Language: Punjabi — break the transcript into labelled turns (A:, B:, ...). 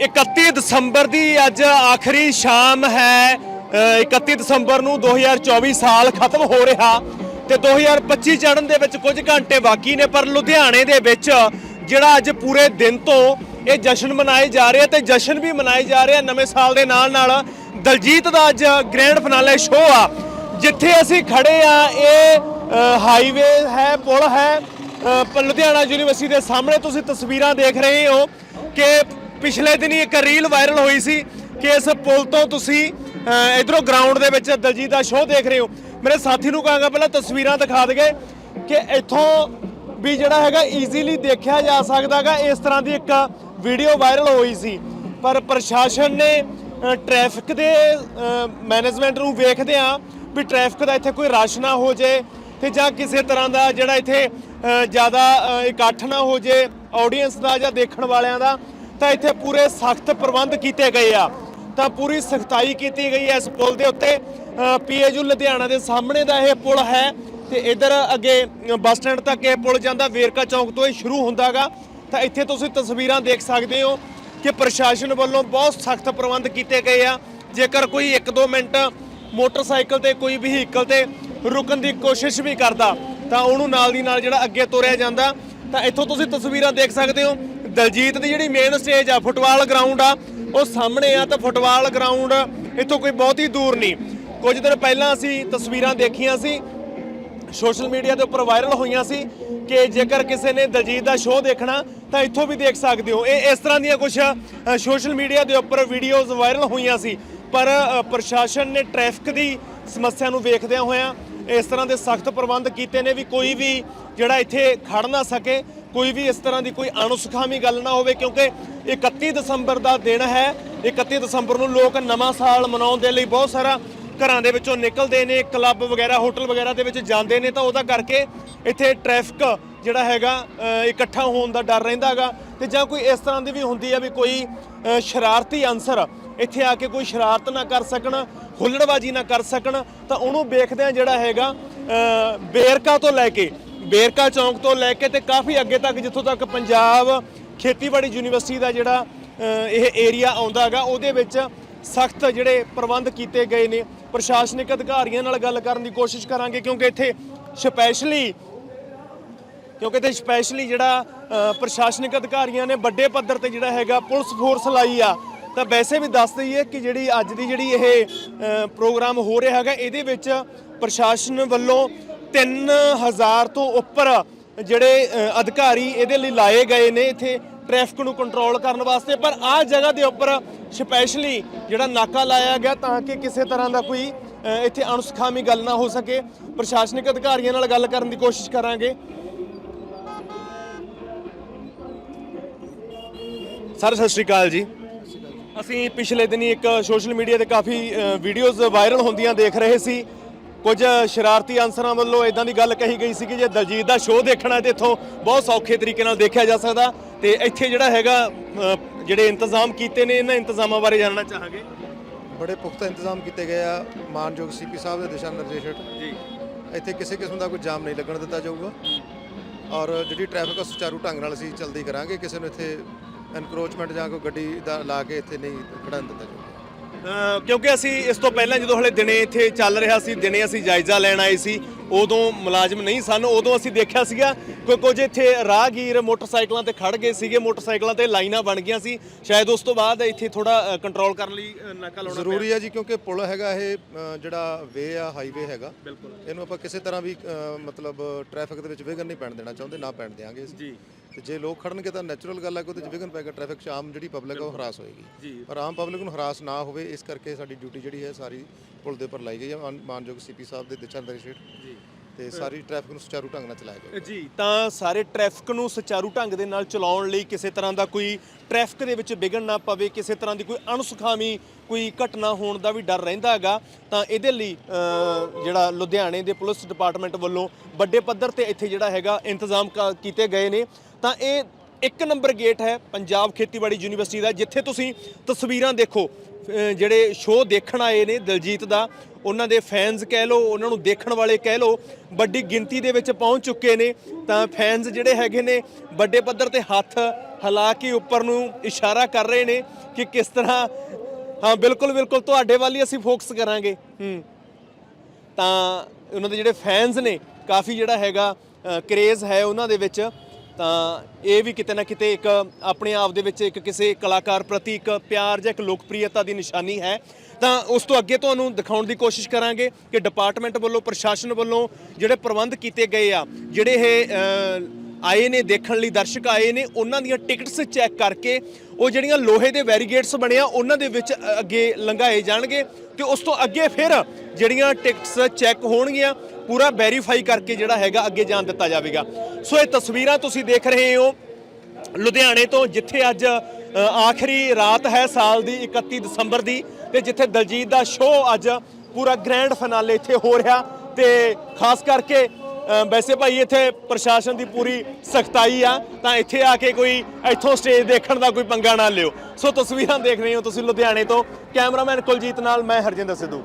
A: 31 ਦਸੰਬਰ ਦੀ ਅੱਜ ਆਖਰੀ ਸ਼ਾਮ ਹੈ। ਅ, 31 ਦਸੰਬਰ ਨੂੰ 2024 ਸਾਲ ਖਤਮ ਹੋ ਰਿਹਾ ਤੇ 2025 ਚੜ੍ਹਨ ਦੇ ਵਿੱਚ ਕੁਝ ਘੰਟੇ ਬਾਕੀ ਨੇ ਪਰ ਲੁਧਿਆਣੇ ਦੇ ਵਿੱਚ ਜਿਹੜਾ ਅੱਜ ਪੂਰੇ ਦਿਨ ਤੋਂ ਇਹ ਜਸ਼ਨ ਮਨਾਏ ਜਾ ਰਹੇ ਆ ਤੇ ਜਸ਼ਨ ਵੀ ਮਨਾਏ ਜਾ ਰਹੇ ਨਵੇਂ ਸਾਲ ਦੇ ਨਾਲ ਨਾਲ ਦਲਜੀਤ ਦਾ ਅੱਜ ਗ੍ਰੈਂਡ ਫਿਨਾਲੇ ਸ਼ੋਅ ਆ ਜਿੱਥੇ ਅਸੀਂ ਖੜੇ ਆ ਇਹ ਹਾਈਵੇ ਹੈ ਪੁਲ ਹੈ ਪ- ਲੁਧਿਆਣਾ ਯੂਨੀਵਰਸਿਟੀ ਦੇ ਸਾਹਮਣੇ ਤੁਸੀਂ ਤਸਵੀਰਾਂ ਦੇਖ ਰਹੇ ਹੋ ਕਿ ਪਿਛਲੇ ਦਿਨੀ ਇੱਕ ਰੀਲ ਵਾਇਰਲ ਹੋਈ ਸੀ ਕਿ ਇਸ ਪੁਲ ਤੋਂ ਤੁਸੀਂ ਇਧਰੋਂ ਗਰਾਊਂਡ ਦੇ ਵਿੱਚ ਦਲਜੀਤ ਦਾ ਸ਼ੋਅ ਦੇਖ ਰਹੇ ਹੋ। ਮੇਰੇ ਸਾਥੀ ਨੂੰ ਕਹਾਂਗਾ ਪਹਿਲਾਂ ਤਸਵੀਰਾਂ ਦਿਖਾ ਦਗੇ ਕਿ ਇੱਥੋਂ ਵੀ ਜਿਹੜਾ ਹੈਗਾ ਈਜ਼ੀਲੀ ਦੇਖਿਆ ਜਾ ਸਕਦਾਗਾ ਇਸ ਤਰ੍ਹਾਂ ਦੀ ਇੱਕ ਵੀਡੀਓ ਵਾਇਰਲ ਹੋਈ ਸੀ। ਪਰ ਪ੍ਰਸ਼ਾਸਨ ਨੇ ਅ, ਟ੍ਰੈਫਿਕ ਦੇ ਮੈਨੇਜਮੈਂਟ ਨੂੰ ਵੇਖਦੇ ਆ ਵੀ ਟ੍ਰੈਫਿਕ ਦਾ ਇੱਥੇ ਕੋਈ ਰਸ਼ ਨਾ ਹੋ ਜੇ ਤੇ ਜਾਂ ਕਿਸੇ ਤਰ੍ਹਾਂ ਦਾ ਜਿਹੜਾ ਇੱਥੇ ਜ਼ਿਆਦਾ ਇਕੱਠ ਨਾ ਹੋ ਜੇ ਆਡੀਅנס ਦਾ ਜਾਂ ਦੇਖਣ ਵਾਲਿਆਂ ਦਾ। ਤਾਂ ਇੱਥੇ ਪੂਰੇ ਸਖਤ ਪ੍ਰਬੰਧ ਕੀਤੇ ਗਏ ਆ। ਤਾਂ ਪੂਰੀ ਸਖਤਾਈ ਕੀਤੀ ਗਈ ਹੈ ਇਸ ਪੁਲ ਦੇ ਉੱਤੇ। ਪੀਏਯੂ ਲੁਧਿਆਣਾ ਦੇ ਸਾਹਮਣੇ ਦਾ ਇਹ ਪੁਲ ਹੈ ਤੇ ਇਧਰ ਅੱਗੇ ਬੱਸ ਸਟੈਂਡ ਤੱਕ ਇਹ ਪੁਲ ਜਾਂਦਾ, ਵੇਰਕਾ ਚੌਂਕ ਤੋਂ ਇਹ ਸ਼ੁਰੂ ਹੁੰਦਾਗਾ। ਤਾਂ ਇੱਥੇ ਤੁਸੀਂ ਤਸਵੀਰਾਂ ਦੇਖ ਸਕਦੇ ਹੋ ਕਿ ਪ੍ਰਸ਼ਾਸਨ ਵੱਲੋਂ ਬਹੁਤ ਸਖਤ ਪ੍ਰਬੰਧ ਕੀਤੇ ਗਏ ਆ। ਜੇਕਰ ਕੋਈ 1-2 ਮਿੰਟ ਮੋਟਰਸਾਈਕਲ ਤੇ ਕੋਈ ਵਹੀਕਲ ਤੇ ਰੁਕਣ ਦੀ ਕੋਸ਼ਿਸ਼ ਵੀ ਕਰਦਾ, ਤਾਂ ਉਹਨੂੰ ਨਾਲ ਦੀ ਨਾਲ ਜਿਹੜਾ ਅੱਗੇ ਤੋਰਿਆ ਜਾਂਦਾ, ਤਾਂ ਇੱਥੋਂ ਤੁਸੀਂ ਤਸਵੀਰਾਂ ਦੇਖ ਸਕਦੇ ਹੋ ਦਲਜੀਤ ਦੀ ਜਿਹੜੀ ਮੇਨ ਸਟੇਜ ਆ, ਫੁੱਟਬਾਲ ਗਰਾਊਂਡ ਆ, ਉਹ ਸਾਹਮਣੇ ਆ ਤਾਂ ਫੁੱਟਬਾਲ ਗਰਾਊਂਡ ਇੱਥੋਂ ਕੋਈ ਬਹੁਤ ਹੀ ਦੂਰ ਨਹੀਂ। ਕੁਝ ਦਿਨ ਪਹਿਲਾਂ ਅਸੀਂ ਤਸਵੀਰਾਂ ਦੇਖੀਆਂ ਸੀ ਸੋਸ਼ਲ ਮੀਡੀਆ ਦੇ ਉੱਪਰ ਵਾਇਰਲ ਹੋਈਆਂ ਸੀ ਕਿ ਜੇਕਰ ਕਿਸੇ ਨੇ ਦਲਜੀਤ ਦਾ ਸ਼ੋਅ ਦੇਖਣਾ, ਤਾਂ ਇੱਥੋਂ ਵੀ ਦੇਖ ਸਕਦੇ ਹੋ। ਇਹ ਇਸ ਤਰ੍ਹਾਂ ਦੀਆਂ ਕੁਝ ਸੋਸ਼ਲ ਮੀਡੀਆ ਦੇ ਉੱਪਰ ਵੀਡੀਓਜ਼ ਵਾਇਰਲ ਹੋਈਆਂ ਸੀ। ਪਰ ਪ੍ਰਸ਼ਾਸਨ ਨੇ ਟ੍ਰੈਫਿਕ ਦੀ ਸਮੱਸਿਆ ਨੂੰ ਵੇਖਦਿਆਂ ਹੋਇਆਂ ਇਸ ਤਰ੍ਹਾਂ ਦੇ ਸਖਤ ਪ੍ਰਬੰਧ ਕੀਤੇ ਨੇ ਵੀ ਕੋਈ ਵੀ ਜਿਹੜਾ ਇੱਥੇ ਖੜ ਨਾ ਸਕੇ, ਕੋਈ ਵੀ ਇਸ ਤਰ੍ਹਾਂ ਦੀ ਕੋਈ ਅਣਸੁਖਾਮੀ ਗੱਲ ਨਾ ਹੋਵੇ, ਕਿਉਂਕਿ 31 ਦਸੰਬਰ ਦਾ ਦਿਨ ਹੈ। 31 ਦਸੰਬਰ ਨੂੰ ਲੋਕ ਨਵਾਂ ਸਾਲ ਮਨਾਉਣ ਦੇ ਲਈ ਬਹੁਤ ਸਾਰਾ ਘਰਾਂ ਦੇ ਵਿੱਚੋਂ ਨਿਕਲਦੇ ਨੇ, ਕਲੱਬ ਵਗੈਰਾ, ਹੋਟਲ ਵਗੈਰਾ ਦੇ ਵਿੱਚ ਜਾਂਦੇ ਨੇ, ਤਾਂ ਉਹਦਾ ਕਰਕੇ ਇੱਥੇ ਟ੍ਰੈਫਿਕ ਜਿਹੜਾ ਹੈਗਾ ਇਕੱਠਾ ਹੋਣ ਦਾ ਡਰ ਰਹਿੰਦਾਗਾ ਤੇ ਜਾਂ ਕੋਈ ਇਸ ਤਰ੍ਹਾਂ ਦੀ ਵੀ ਹੁੰਦੀ ਆ ਵੀ ਕੋਈ ਸ਼ਰਾਰਤੀ ਅਨਸਰ ਇੱਥੇ ਆ ਕੇ ਕੋਈ ਸ਼ਰਾਰਤ ਨਾ ਕਰ ਸਕਣ ਹੁੱਲੜਬਾਜੀ ਨਾ ਕਰ ਸਕਣ ਤਾਂ ਉਹਨੂੰ ਵੇਖਦੇ ਆ ਜਿਹੜਾ ਹੈਗਾ ਅ, ਬੇਰਕਾ ਤੋਂ ਲੈ ਕੇ ਬੇਰਕਾ ਚੌਂਕ ਤੋਂ ਲੈ ਕੇ ਤੇ ਕਾਫੀ ਅੱਗੇ ਤੱਕ ਜਿੱਥੋਂ ਤੱਕ ਪੰਜਾਬ ਖੇਤੀਬਾੜੀ ਯੂਨੀਵਰਸਿਟੀ ਦਾ ਜਿਹੜਾ ਇਹ ਏਰੀਆ ਆਉਂਦਾ ਹੈਗਾ ਉਹਦੇ ਵਿੱਚ ਸਖਤ ਜਿਹੜੇ ਪ੍ਰਬੰਧ ਕੀਤੇ ਗਏ ਨੇ। ਪ੍ਰਸ਼ਾਸਨਿਕ ਅਧਿਕਾਰੀਆਂ ਨਾਲ ਗੱਲ ਕਰਨ ਦੀ ਕੋਸ਼ਿਸ਼ ਕਰਾਂਗੇ ਕਿਉਂਕਿ ਇੱਥੇ ਸਪੈਸ਼ਲੀ ਕਿਉਂਕਿ ਇੱਥੇ ਸਪੈਸ਼ਲੀ ਜਿਹੜਾ ਪ੍ਰਸ਼ਾਸਨਿਕ ਅਧਿਕਾਰੀਆਂ ਨੇ ਵੱਡੇ ਪੱਧਰ ਤੇ ਜਿਹੜਾ ਹੈਗਾ ਪੁਲਿਸ ਫੋਰਸ ਲਾਈ ਆ। ਤਾਂ ਵੈਸੇ ਵੀ ਦੱਸ ਦਈਏ ਕਿ ਜਿਹੜੀ ਅੱਜ ਦੀ ਜਿਹੜੀ ਇਹ ਪ੍ਰੋਗਰਾਮ ਹੋ ਰਿਹਾ ਹੈਗਾ, ਇਹਦੇ ਵਿੱਚ ਪ੍ਰਸ਼ਾਸਨ ਵੱਲੋਂ 3000 ਤੋਂ ਉੱਪਰ ਜਿਹੜੇ ਅਧਿਕਾਰੀ ਇਹਦੇ ਲਈ ਲਾਏ ਗਏ ਨੇ ਇੱਥੇ ਟ੍ਰੈਫਿਕ ਨੂੰ ਕੰਟਰੋਲ ਕਰਨ ਵਾਸਤੇ। ਪਰ ਆਹ ਜਗ੍ਹਾ ਦੇ ਉੱਪਰ ਸਪੈਸ਼ਲੀ ਜਿਹੜਾ ਨਾਕਾ ਲਾਇਆ ਗਿਆ ਤਾਂ ਕਿ ਕਿਸੇ ਤਰ੍ਹਾਂ ਦਾ ਕੋਈ ਇੱਥੇ ਅਣਸੁਖਾਮੀ ਗੱਲ ਨਾ ਹੋ ਸਕੇ। ਪ੍ਰਸ਼ਾਸਨਿਕ ਅਧਿਕਾਰੀਆਂ ਨਾਲ ਗੱਲ ਕਰਨ ਦੀ ਕੋਸ਼ਿਸ਼ ਕਰਾਂਗੇ। ਸਰ, ਸਤਿ ਸ਼੍ਰੀ ਅਕਾਲ ਜੀ। ਅਸੀਂ ਪਿਛਲੇ ਦਿਨੀ ਇੱਕ ਸੋਸ਼ਲ ਮੀਡੀਆ ਤੇ ਕਾਫੀ ਵੀਡੀਓਜ਼ ਵਾਇਰਲ ਹੁੰਦੀਆਂ ਦੇਖ ਰਹੇ ਸੀ। ਕੁਝ ਸ਼ਰਾਰਤੀ ਅਨਸਰਾਂ ਵੱਲੋਂ ਇਦਾਂ ਦੀ ਗੱਲ ਕਹੀ ਗਈ ਸੀ ਕਿ ਜੇ ਦਲਜੀਤ ਦਾ ਸ਼ੋਅ ਦੇਖਣਾ ਤੇ ਇੱਥੋਂ ਬਹੁਤ ਸੌਖੇ ਤਰੀਕੇ ਨਾਲ ਦੇਖਿਆ ਜਾ ਸਕਦਾ। ਤੇ ਇੱਥੇ ਜਿਹੜਾ ਹੈਗਾ ਜਿਹੜੇ ਇੰਤਜ਼ਾਮ ਕੀਤੇ ਨੇ ਇਹਨਾਂ ਇੰਤਜ਼ਾਮਾਂ ਬਾਰੇ ਜਾਣਨਾ ਚਾਹਾਂਗੇ।
B: ਬੜੇ ਪੁਖਤਾ ਇੰਤਜ਼ਾਮ ਕੀਤੇ ਗਏ ਆ ਮਾਨਯੋਗ ਸੀਪੀ ਸਾਹਿਬ ਦੇ ਦਿਸ਼ਾ ਨਿਰਦੇਸ਼ ਹੇਠ।
A: ਜੀ।
B: ਇੱਥੇ ਕਿਸੇ ਕਿਸਮ ਦਾ ਕੋਈ ਜਾਮ ਨਹੀਂ ਲੱਗਣ ਦਿੱਤਾ ਜਾਊਗਾ। ਔਰ ਜਿਹੜੀ ਟ੍ਰੈਫਿਕ ਆ ਸੁਚਾਰੂ ਢੰਗ ਨਾਲ ਅਸੀਂ ਚਲਦੀ ਕਰਾਂਗੇ। ਕਿਸੇ ਨੂੰ ਇੱਥੇ ਐਨਕਰੋਚਮੈਂਟ ਜਾਂ ਕੋਈ ਗੱਡੀ ਦਾ ਲਾ ਕੇ ਇੱਥੇ ਨਹੀਂ ਖੜਨ ਦਿੱਤਾ ਜਾਊਗਾ
A: ਕਿਉਂਕਿ ਅਸੀਂ ਇਸ ਤੋਂ ਪਹਿਲਾਂ ਜਦੋਂ ਹਲੇ ਦਿਨੇ ਇੱਥੇ ਚੱਲ ਰਿਹਾ ਸੀ ਦਿਨੇ ਅਸੀਂ ਜਾਇਜ਼ਾ ਲੈਣ ਆਏ ਸੀ ਉਦੋਂ ਮੁਲਾਜ਼ਮ ਨਹੀਂ ਸਨ ਉਦੋਂ ਅਸੀਂ ਦੇਖਿਆ ਸੀਗਾ ਕਿ ਕੁਝ ਇੱਥੇ ਰਾਹਗੀਰ ਮੋਟਰਸਾਈਕਲਾਂ ਤੇ ਖੜ ਗਏ ਸੀਗੇ ਮੋਟਰਸਾਈਕਲਾਂ ਤੇ ਲਾਈਨਾਂ ਬਣ ਗਈਆਂ ਸੀ। ਸ਼ਾਇਦ ਉਸ ਤੋਂ ਬਾਅਦ ਇੱਥੇ ਥੋੜਾ ਕੰਟਰੋਲ ਕਰਨ ਲਈ ਨਾਕਾ ਲਾਉਣਾ
B: ਜ਼ਰੂਰੀ ਹੈ ਜੀ ਕਿਉਂਕਿ ਪੁਲ ਹੈਗਾ ਇਹ ਜਿਹੜਾ ਵੇ ਆ ਹਾਈਵੇ ਹੈਗਾ। ਇਹਨੂੰ ਆਪਾਂ ਕਿਸੇ ਤਰ੍ਹਾਂ ਵੀ ਮਤਲਬ ਟ੍ਰੈਫਿਕ ਦੇ ਵਿੱਚ ਵਿਘਨ ਨਹੀਂ ਪੈਣ ਦੇਣਾ ਚਾਹੁੰਦੇ ਨਾ ਪੈਣ ਦੇਾਂਗੇ
A: ਜੀ।
B: ਤੇ ਜੇ ਲੋਕ ਖੜਨਗੇ ਤਾਂ ਨੈਚੁਰਲ ਗੱਲ ਹੈ ਕਿ ਉਹਦੇ 'ਚ ਵਿਘਨ ਪੈਗਾ ਟ੍ਰੈਫਿਕ 'ਚ ਆਮ ਜਿਹੜੀ ਪਬਲਿਕ ਹੈ ਉਹ ਹਰਾਸ ਹੋਏਗੀ। ਪਰ ਆਮ ਪਬਲਿਕ ਨੂੰ ਹਰਾਸ ਨਾ ਹੋਵੇ ਇਸ ਕਰਕੇ ਸਾਡੀ ਡਿਊਟੀ ਜਿਹੜੀ ਹੈ ਸਾਰੀ ਪੁਲ ਦੇ ਉੱਪਰ ਲਾਈ ਗਈ ਹੈ। ਮਾਨ- ਮਾਨਯੋਗ ਸੀਪੀ ਸਾਹਿਬ ਦੇ ਦਿਸ਼ਾ ਨਿਰਦੇਸ਼
A: ਜੀ।
B: ਤੇ ਸਾਰੀ ਟ੍ਰੈਫਿਕ ਨੂੰ ਸੁਚਾਰੂ ਢੰਗ ਨਾਲ ਚਲਾਇਆ ਜਾਏਗਾ
A: ਜੀ ਤਾਂ ਸਾਰੇ ਟ੍ਰੈਫਿਕ ਨੂੰ ਸੁਚਾਰੂ ਢੰਗ ਦੇ ਨਾਲ ਚਲਾਉਣ ਲਈ ਕਿਸੇ ਤਰ੍ਹਾਂ ਦਾ ਕੋਈ ਟ੍ਰੈਫਿਕ ਦੇ ਵਿੱਚ ਵਿਘਨ ਨਾ ਪਵੇ ਕਿਸੇ ਤਰ੍ਹਾਂ ਦੀ ਕੋਈ ਅਣਸੁਖਾਵੀ ਕੋਈ ਘਟਨਾ ਹੋਣ ਦਾ ਵੀ ਡਰ ਰਹਿੰਦਾ ਹੈਗਾ ਤਾਂ ਇਹਦੇ ਲਈ ਅ, ਜਿਹੜਾ ਲੁਧਿਆਣੇ ਦੇ ਪੁਲਿਸ ਡਿਪਾਰਟਮੈਂਟ ਵੱਲੋਂ ਵੱਡੇ ਪੱਧਰ ਤੇ ਇੱਥੇ ਜਿਹੜਾ ਹੈਗਾ ਇੰਤਜ਼ਾਮ ਕ- ਕੀਤੇ ਗਏ ਨੇ। ਤਾਂ ਇਹ ਇੱਕ ਨੰਬਰ ਗੇਟ ਹੈ ਪੰਜਾਬ ਖੇਤੀਬਾੜੀ ਯੂਨੀਵਰਸਿਟੀ ਦਾ, ਜਿੱਥੇ ਤੁਸੀਂ ਤਸਵੀਰਾਂ ਦੇਖੋ। ਜਿਹੜੇ ਸ਼ੋਅ ਦੇਖਣ ਆਏ ਨੇ ਦਿਲਜੀਤ ਦਾ, ਉਹਨਾਂ ਦੇ ਫੈਨਸ ਕਹਿ ਲਓ, ਉਹਨਾਂ ਨੂੰ ਦੇਖਣ ਵਾਲੇ ਕਹਿ ਲਓ, ਵੱਡੀ ਗਿਣਤੀ ਦੇ ਵਿੱਚ ਪਹੁੰਚ ਚੁੱਕੇ ਨੇ। ਤਾਂ ਫੈਨਸ ਜਿਹੜੇ ਹੈਗੇ ਨੇ, ਵੱਡੇ ਪੱਧਰ ਤੇ ਹੱਥ ਹਿਲਾ ਕੇ ਉੱਪਰ ਨੂੰ ਇਸ਼ਾਰਾ ਕਰ ਰਹੇ ਨੇ ਕਿ ਕਿਸ ਤਰ੍ਹਾਂ, ਹਾਂ, ਬਿਲਕੁਲ ਬਿਲਕੁਲ ਤੁਹਾਡੇ ਵੱਲ ਹੀ ਅਸੀਂ ਫੋਕਸ ਕਰਾਂਗੇ। ਹੂੰ। ਤਾਂ ਉਹਨਾਂ ਦੇ ਜਿਹੜੇ ਫੈਨਸ ਨੇ, ਕਾਫੀ ਜਿਹੜਾ ਹੈਗਾ ਕਰੇਜ਼ ਹੈ ਉਹਨਾਂ ਦੇ ਵਿੱਚ। ਤਾਂ ਇਹ ਵੀ ਕਿਤੇ ਨਾ ਕਿਤੇ ਇੱਕ ਆਪਣੇ ਆਪ ਦੇ ਵਿੱਚ ਇੱਕ ਕਿਸੇ ਕਲਾਕਾਰ ਪ੍ਰਤੀ ਇੱਕ ਪਿਆਰ ਜਾਂ ਇੱਕ ਲੋਕਪ੍ਰਿਯਤਾ ਦੀ ਨਿਸ਼ਾਨੀ ਹੈ। ਤਾਂ ਉਸ ਤੋਂ ਅੱਗੇ ਤੁਹਾਨੂੰ ਦਿਖਾਉਣ ਦੀ ਕੋਸ਼ਿਸ਼ ਕਰਾਂਗੇ ਕਿ ਡਿਪਾਰਟਮੈਂਟ ਵੱਲੋਂ, ਪ੍ਰਸ਼ਾਸਨ ਵੱਲੋਂ ਜਿਹੜੇ ਪ੍ਰਬੰਧ ਕੀਤੇ ਗਏ ਆ, ਜਿਹੜੇ ਇਹ ਆਏ ਨੇ, ਦੇਖਣ ਲਈ ਦਰਸ਼ਕ ਆਏ ਨੇ, ਉਹਨਾਂ ਦੀਆਂ ਟਿਕਟਸ ਚੈੱਕ ਕਰਕੇ ਉਹ ਜਿਹੜੀਆਂ ਲੋਹੇ ਦੇ ਵੈਰੀਗੇਟਸ ਬਣਿਆ, ਉਹਨਾਂ ਦੇ ਵਿੱਚ ਅੱਗੇ ਲੰਘਾਏ ਜਾਣਗੇ ਤੇ ਉਸ ਤੋਂ ਅੱਗੇ ਫਿਰ ਜਿਹੜੀਆਂ ਟਿਕਟਸ ਚੈੱਕ ਹੋਣਗੀਆਂ, ਪੂਰਾ ਵੈਰੀਫਾਈ ਕਰਕੇ ਜਿਹੜਾ ਹੈਗਾ ਅੱਗੇ ਜਾਣ ਦਿੱਤਾ ਜਾਵੇਗਾ। ਸੋ ਇਹ ਤਸਵੀਰਾਂ ਤੁਸੀਂ ਦੇਖ ਰਹੇ ਹੋ ਲੁਧਿਆਣੇ ਤੋਂ, ਜਿੱਥੇ ਅੱਜ ਆਖਰੀ ਰਾਤ ਹੈ ਸਾਲ ਦੀ 31 ਦਸੰਬਰ ਦੀ ਤੇ ਜਿੱਥੇ ਦਲਜੀਤ ਦਾ ਸ਼ੋਅ ਅੱਜ ਪੂਰਾ ਗ੍ਰੈਂਡ ਫਿਨਾਲੇ ਇੱਥੇ ਹੋ ਰਿਹਾ ਤੇ ਖਾਸ ਕਰਕੇ ਵੈਸੇ ਭਾਈ ਇੱਥੇ ਪ੍ਰਸ਼ਾਸਨ ਦੀ ਪੂਰੀ ਸਖਤਾਈ ਆ, ਤਾਂ ਇੱਥੇ ਆ ਕੇ ਕੋਈ ਇੱਥੋਂ ਸਟੇਜ ਦੇਖਣ ਦਾ ਕੋਈ ਪੰਗਾ ਨਾ ਲਿਓ। ਸੋ ਤਸਵੀਰਾਂ ਦੇਖ ਰਹੇ ਹੋ ਤੁਸੀਂ ਲੁਧਿਆਣੇ ਤੋਂ। ਕੈਮਰਾਮੈਨ ਕੁਲਜੀਤ ਨਾਲ ਮੈਂ ਹਰਜਿੰਦਰ ਸਿੱਧੂ।